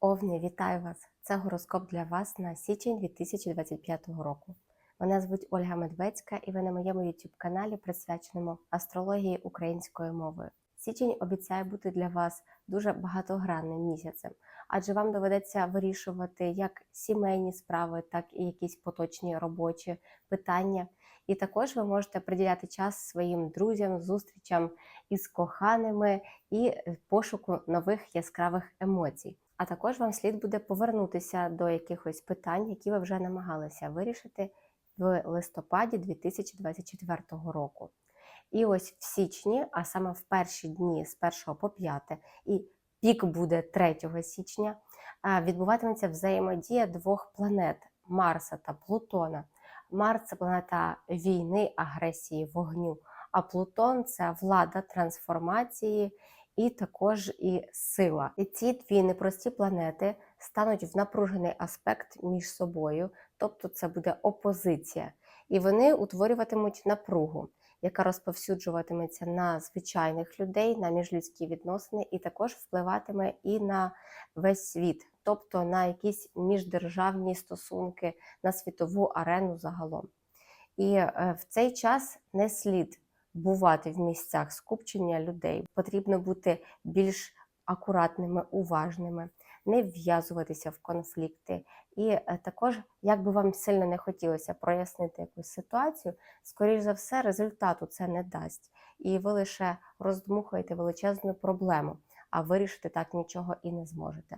Овни, вітаю вас! Це гороскоп для вас на січень 2025 року. Мене звуть Ольга Медведська, і ви на моєму youtube каналі присвяченому астрології українською мовою. Січень обіцяє бути для вас дуже багатогранним місяцем, адже вам доведеться вирішувати як сімейні справи, так і якісь поточні робочі питання. І також ви можете приділяти час своїм друзям, зустрічам із коханими і е, пошуку нових яскравих емоцій. А також вам слід буде повернутися до якихось питань, які ви вже намагалися вирішити в листопаді 2024 року. І ось в січні, а саме в перші дні з 1 по 5, і пік буде 3 січня, відбуватиметься взаємодія двох планет Марса та Плутона. Марс це планета війни, агресії, вогню, а Плутон це влада трансформації і також і сила. І ці дві непрості планети стануть в напружений аспект між собою, тобто це буде опозиція, і вони утворюватимуть напругу, яка розповсюджуватиметься на звичайних людей, на міжлюдські відносини, і також впливатиме і на весь світ, тобто на якісь міждержавні стосунки, на світову арену загалом. І е, в цей час не слід бувати в місцях скупчення людей. Потрібно бути більш акуратними, уважними, не вв'язуватися в конфлікти. І е, також, як би вам сильно не хотілося прояснити якусь ситуацію, скоріш за все, результату це не дасть. І ви лише роздмухаєте величезну проблему, а вирішити так нічого і не зможете.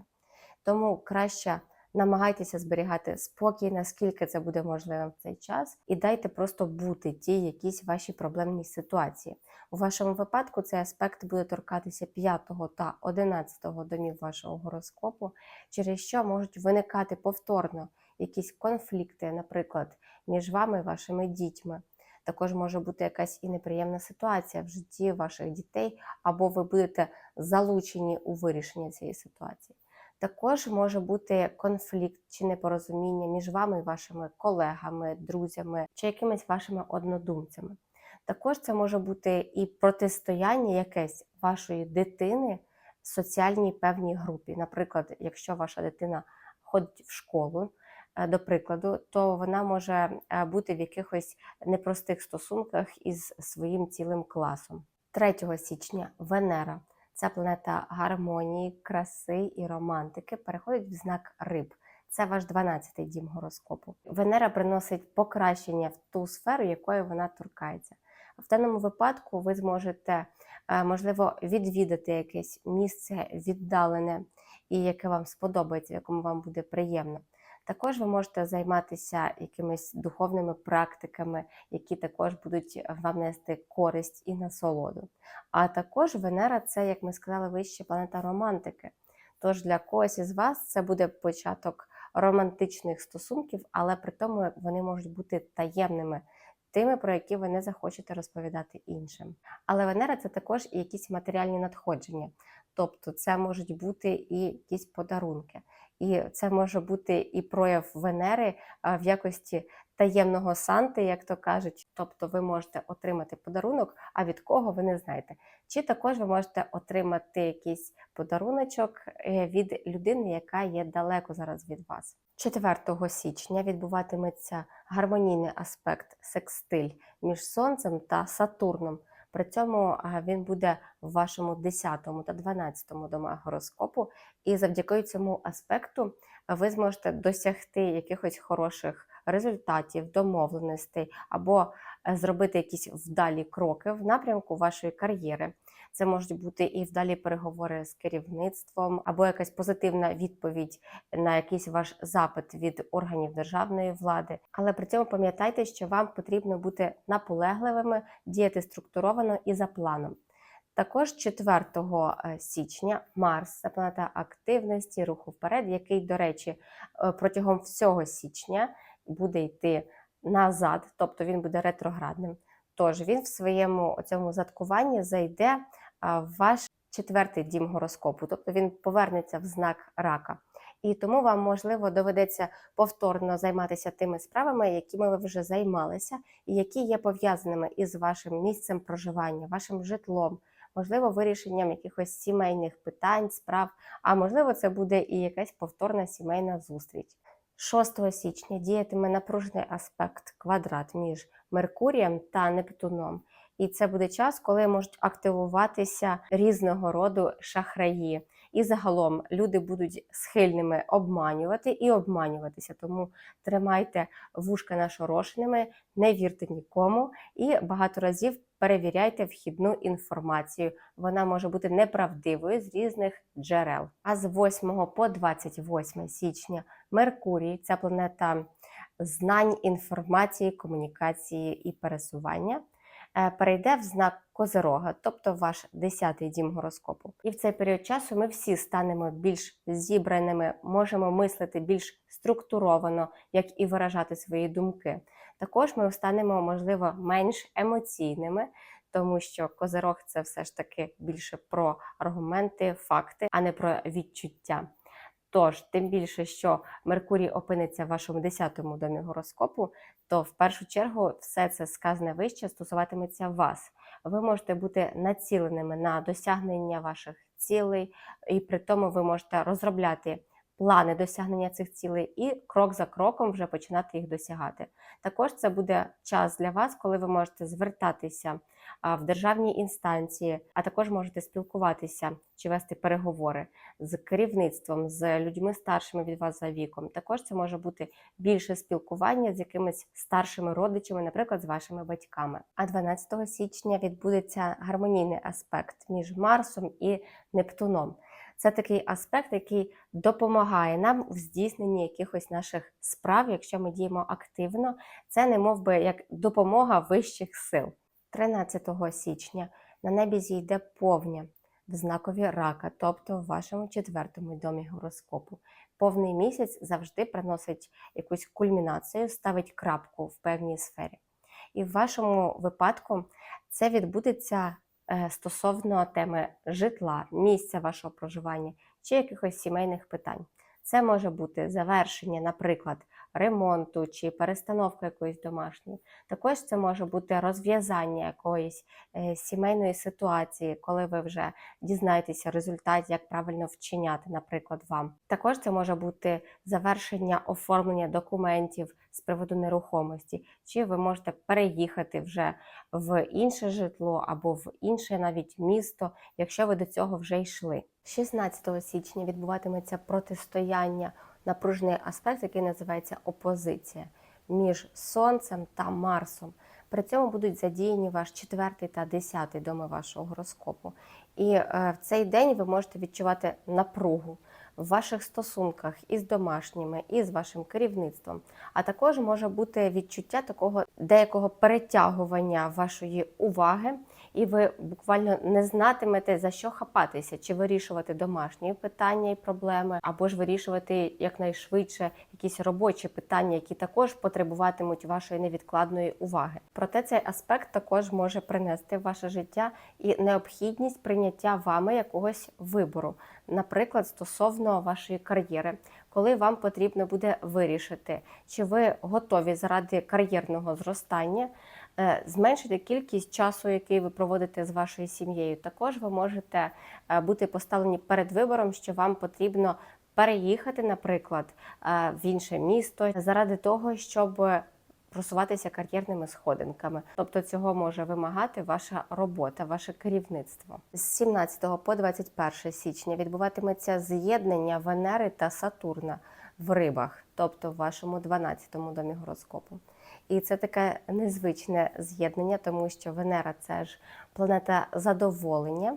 Тому краще намагайтеся зберігати спокій, наскільки це буде можливо в цей час, і дайте просто бути ті якісь ваші проблемні ситуації. У вашому випадку цей аспект буде торкатися 5 та 11 домів вашого гороскопу, через що можуть виникати повторно якісь конфлікти, наприклад, між вами і вашими дітьми. Також може бути якась і неприємна ситуація в житті ваших дітей, або ви будете залучені у вирішення цієї ситуації. Також може бути конфлікт чи непорозуміння між вами і вашими колегами, друзями чи якимись вашими однодумцями. Також це може бути і протистояння якесь вашої дитини в соціальній певній групі. Наприклад, якщо ваша дитина ходить в школу, е, до прикладу, то вона може е, бути в якихось непростих стосунках із своїм цілим класом. 3 січня Венера Ця планета гармонії, краси і романтики переходить в знак риб. Це ваш 12-й дім гороскопу. Венера приносить покращення в ту сферу, якою вона торкається. В даному випадку ви зможете, е, можливо, відвідати якесь місце віддалене і яке вам сподобається, в якому вам буде приємно. Також ви можете займатися якимись духовними практиками, які також будуть вам нести користь і насолоду. А також Венера це, як ми сказали, вище планета романтики. Тож для когось із вас це буде початок романтичних стосунків, але при тому вони можуть бути таємними. Тими, про які ви не захочете розповідати іншим. Але Венера це також і якісь матеріальні надходження, тобто це можуть бути і якісь подарунки. І це може бути і прояв Венери в якості таємного санти, як то кажуть. Тобто ви можете отримати подарунок, а від кого ви не знаєте. Чи також ви можете отримати якийсь подаруночок е, від людини, яка є далеко зараз від вас. 4 січня відбуватиметься гармонійний аспект секстиль між Сонцем та Сатурном. При цьому він буде в вашому 10 та 12 домах гороскопу, і завдяки цьому аспекту ви зможете досягти якихось хороших результатів, домовленостей або е, зробити якісь вдалі кроки в напрямку вашої кар'єри. Це можуть бути і вдалі переговори з керівництвом, або якась позитивна відповідь на якийсь ваш запит від органів державної влади. Але при цьому пам'ятайте, що вам потрібно бути наполегливими, діяти структуровано і за планом. Також 4 е, січня Марс, це планета активності, руху вперед, який, до речі, е, протягом всього січня буде йти назад, тобто він буде ретроградним. Тож він в своєму цьому заткуванні зайде ваш четвертий дім гороскопу, тобто він повернеться в знак рака. І тому вам, можливо, доведеться повторно займатися тими справами, якими ви вже займалися, і які є пов'язаними із вашим місцем проживання, вашим житлом, можливо, вирішенням якихось сімейних питань, справ, а можливо, це буде і якась повторна сімейна зустріч. 6 січня діятиме напружений аспект квадрат між Меркурієм та Нептуном. І це буде час, коли можуть активуватися різного роду шахраї. І загалом люди будуть схильними обманювати і обманюватися. Тому тримайте вушка нашорошеними, не вірте нікому і багато разів перевіряйте вхідну інформацію. Вона може бути неправдивою з різних джерел. А з 8 по 28 січня Меркурій, ця планета знань, інформації, комунікації і пересування. Е, Перейде в знак Козирога, тобто ваш 10-й дім гороскопу. І в цей період часу ми всі станемо більш зібраними, можемо мислити більш структуровано, як і виражати свої думки. Також ми станемо, можливо, менш емоційними, тому що козирог це все ж таки більше про аргументи, факти, а не про відчуття. Тож, тим більше, що Меркурій опиниться в вашому 10-му домі гороскопу, то в першу чергу все це сказане вище стосуватиметься вас. Ви можете бути націленими на досягнення ваших цілей, і при тому ви можете розробляти плани досягнення цих цілей і крок за кроком вже починати їх досягати. Також це буде час для вас, коли ви можете звертатися в державні інстанції, а також можете спілкуватися чи вести переговори з керівництвом, з людьми старшими від вас за віком. Також це може бути більше спілкування з якимись старшими родичами, наприклад, з вашими батьками. А 12 січня відбудеться гармонійний аспект між Марсом і Нептуном. Це такий аспект, який допомагає нам в здійсненні якихось наших справ, якщо ми діємо активно. Це не мов би як допомога вищих сил. 13 січня на небі зійде повня в знакові рака, тобто в вашому четвертому домі гороскопу. Повний місяць завжди приносить якусь кульмінацію, ставить крапку в певній сфері. І в вашому випадку це відбудеться стосовно теми житла, місця вашого проживання чи якихось сімейних питань. Це може бути завершення, наприклад, ремонту чи перестановка якоїсь домашньої. Також це може бути розв'язання якоїсь е, сімейної ситуації, коли ви вже дізнаєтеся результат, як правильно вчиняти, наприклад, вам. Також це може бути завершення оформлення документів з приводу нерухомості, чи ви можете переїхати вже в інше житло або в інше навіть місто, якщо ви до цього вже йшли. 16 січня відбуватиметься протистояння, напружений аспект, який називається опозиція між Сонцем та Марсом. При цьому будуть задіяні ваш четвертий та десятий доми вашого гороскопу. І е, в цей день ви можете відчувати напругу в ваших стосунках із домашніми, і з вашим керівництвом. А також може бути відчуття такого деякого перетягування вашої уваги, і ви буквально не знатимете за що хапатися, чи вирішувати домашні питання і проблеми, або ж вирішувати якнайшвидше якісь робочі питання, які також потребуватимуть вашої невідкладної уваги. Проте цей аспект також може принести в ваше життя і необхідність прийняття вами якогось вибору, наприклад, стосовно вашої кар'єри. Коли вам потрібно буде вирішити, чи ви готові заради кар'єрного зростання зменшити кількість часу, який ви проводите з вашою сім'єю. Також ви можете е, бути поставлені перед вибором, що вам потрібно переїхати, наприклад, е, в інше місто заради того, щоб просуватися кар'єрними сходинками. Тобто цього може вимагати ваша робота, ваше керівництво. З 17 по 21 січня відбуватиметься з'єднання Венери та Сатурна в рибах, тобто в вашому 12-му домі гороскопу. І це таке незвичне з'єднання, тому що Венера це ж планета задоволення,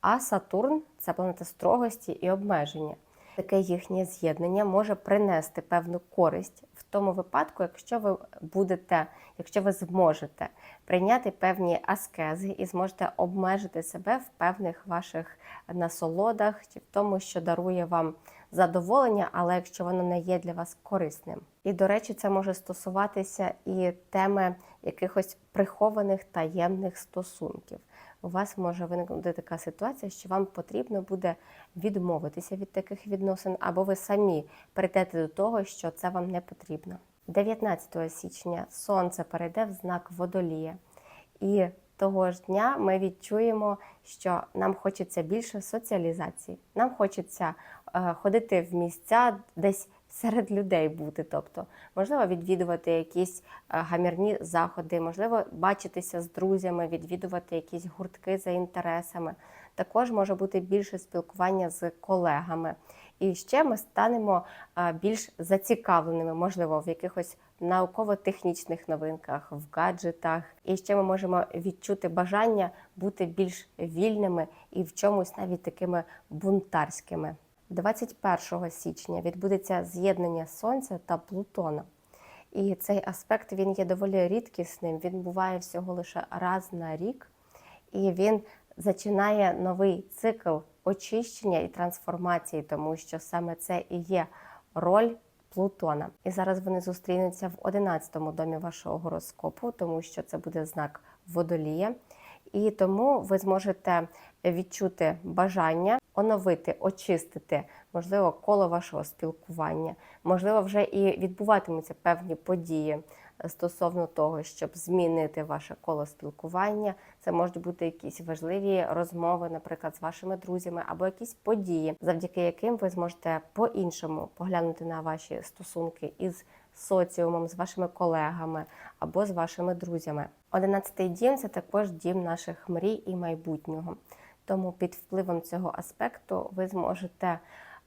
а Сатурн це планета строгості і обмеження. Таке їхнє з'єднання може принести певну користь в тому випадку, якщо ви будете, якщо ви зможете прийняти певні аскези і зможете обмежити себе в певних ваших насолодах чи в тому, що дарує вам задоволення, але якщо воно не є для вас корисним. І, до речі, це може стосуватися і теми якихось прихованих таємних стосунків. У вас може виникнути така ситуація, що вам потрібно буде відмовитися від таких відносин, або ви самі прийдете до того, що це вам не потрібно. 19 січня сонце перейде в знак водолія. І того ж дня ми відчуємо, що нам хочеться більше соціалізації. Нам хочеться ходити в місця десь серед людей бути. Тобто, можливо, відвідувати якісь е, гамірні заходи, можливо, бачитися з друзями, відвідувати якісь гуртки за інтересами. Також може бути більше спілкування з колегами. І ще ми станемо е, більш зацікавленими, можливо, в якихось науково-технічних новинках, в гаджетах. І ще ми можемо відчути бажання бути більш вільними і в чомусь навіть такими бунтарськими. 21 січня відбудеться з'єднання Сонця та Плутона. І цей аспект він є доволі рідкісним. Він буває всього лише раз на рік, і він зачинає новий цикл очищення і трансформації, тому що саме це і є роль Плутона. І зараз вони зустрінуться в 11-му домі вашого гороскопу, тому що це буде знак водолія. І тому ви зможете відчути бажання оновити, очистити, можливо, коло вашого спілкування. Можливо, вже і відбуватимуться певні події стосовно того, щоб змінити ваше коло спілкування. Це можуть бути якісь важливі розмови, наприклад, з вашими друзями, або якісь події, завдяки яким ви зможете по-іншому поглянути на ваші стосунки із соціумом, з вашими колегами або з вашими друзями. Одинадцятий дім це також дім наших мрій і майбутнього. Тому під впливом цього аспекту ви зможете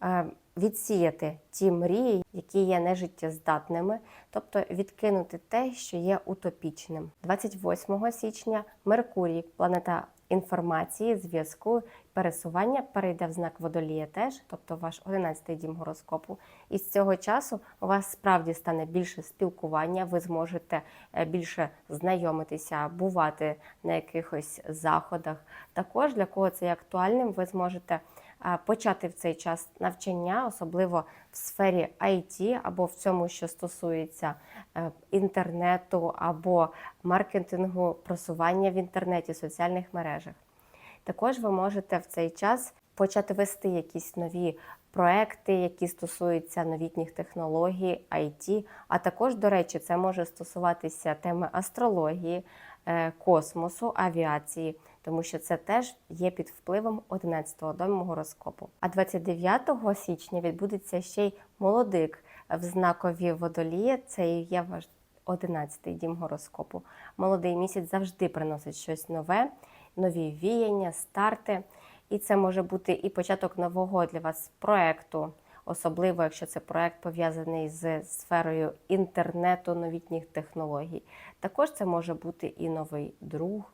е, відсіяти ті мрії, які є нежиттєздатними, тобто відкинути те, що є утопічним. 28 січня Меркурій, планета інформації, зв'язку, пересування перейде в знак водолія теж, тобто ваш 11-й дім гороскопу. І з цього часу у вас справді стане більше спілкування, ви зможете е, більше знайомитися, бувати на якихось заходах. Також для кого це є актуальним, ви зможете почати в цей час навчання, особливо в сфері IT або в цьому, що стосується е, інтернету або маркетингу, просування в інтернеті, соціальних мережах. Також ви можете в цей час почати вести якісь нові проекти, які стосуються новітніх технологій, IT. А також, до речі, це може стосуватися теми астрології, е, космосу, авіації, тому що це теж є під впливом 11-го дому гороскопу. А 29 січня відбудеться ще й молодик в знакові водолія. Це є ваш 11-й дім гороскопу. Молодий місяць завжди приносить щось нове, нові віяння, старти. І це може бути і початок нового для вас проекту, особливо якщо це проект пов'язаний з сферою інтернету, новітніх технологій. Також це може бути і новий друг.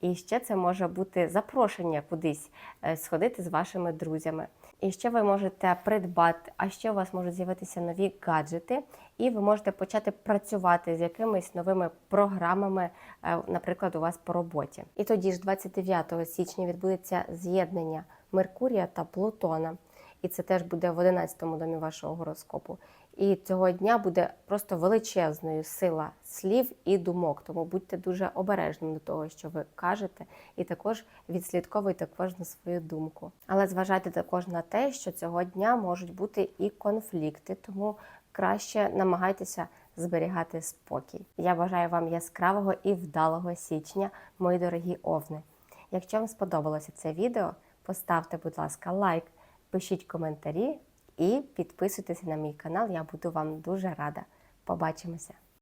І ще це може бути запрошення кудись е, сходити з вашими друзями. І ще ви можете придбати, а ще у вас можуть з'явитися нові гаджети, і ви можете почати працювати з якимись новими програмами, е, наприклад, у вас по роботі. І тоді ж, 29 січня, відбудеться з'єднання Меркурія та Плутона. І це теж буде в 11-му домі вашого гороскопу. І цього дня буде просто величезною сила слів і думок. Тому будьте дуже обережними до того, що ви кажете, і також відслідковуйте кожну свою думку. Але зважайте також на те, що цього дня можуть бути і конфлікти, тому краще намагайтеся зберігати спокій. Я бажаю вам яскравого і вдалого січня, мої дорогі овни. Якщо вам сподобалося це відео, поставте, будь ласка, лайк, пишіть коментарі і підписуйтесь на мій канал. Я буду вам дуже рада. Побачимося!